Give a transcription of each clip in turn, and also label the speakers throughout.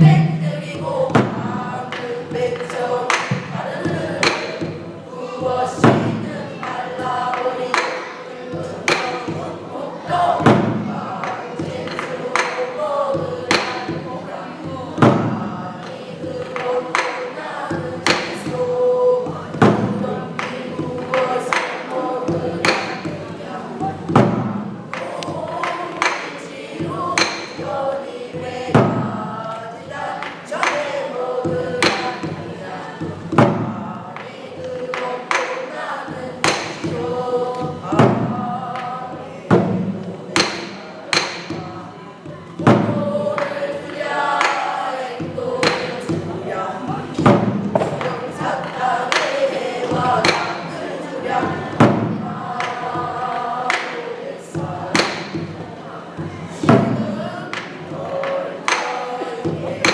Speaker 1: 이 Yeah.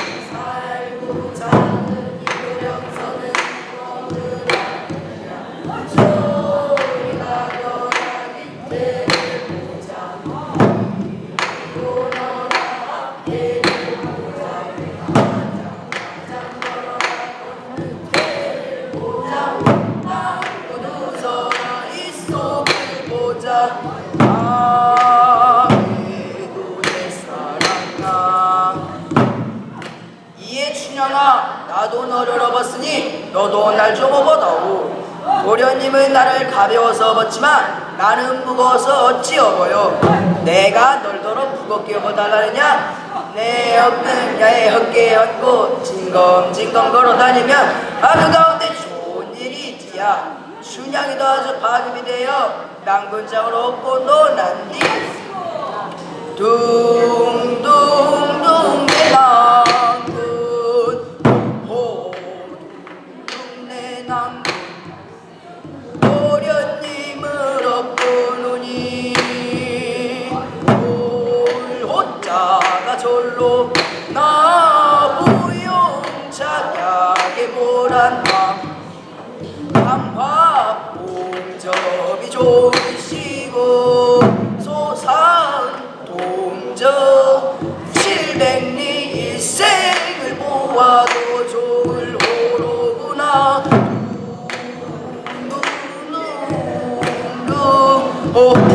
Speaker 1: 너를 업었으니 너도 날 좀 업어다오. 도련님은 나를 가벼워서 업었지만 나는 무거워서 어찌 업어요? 내가 널더러 무겁게 업어달라느냐? 내 없는 야에 헛게 얹고 징검징검 걸어다니면 아그 가운데 좋은 일이 있지야. 춘향이도 아주 파급이 되어 낭군장으로 업고 노난디. 둥둥둥 홀호자가 절로 나부용차약에 보란다 감화봉접이 좋으시고 소산 동접 칠백리 일생을 보아도 좋을 호로구나. 둥둥둥 오호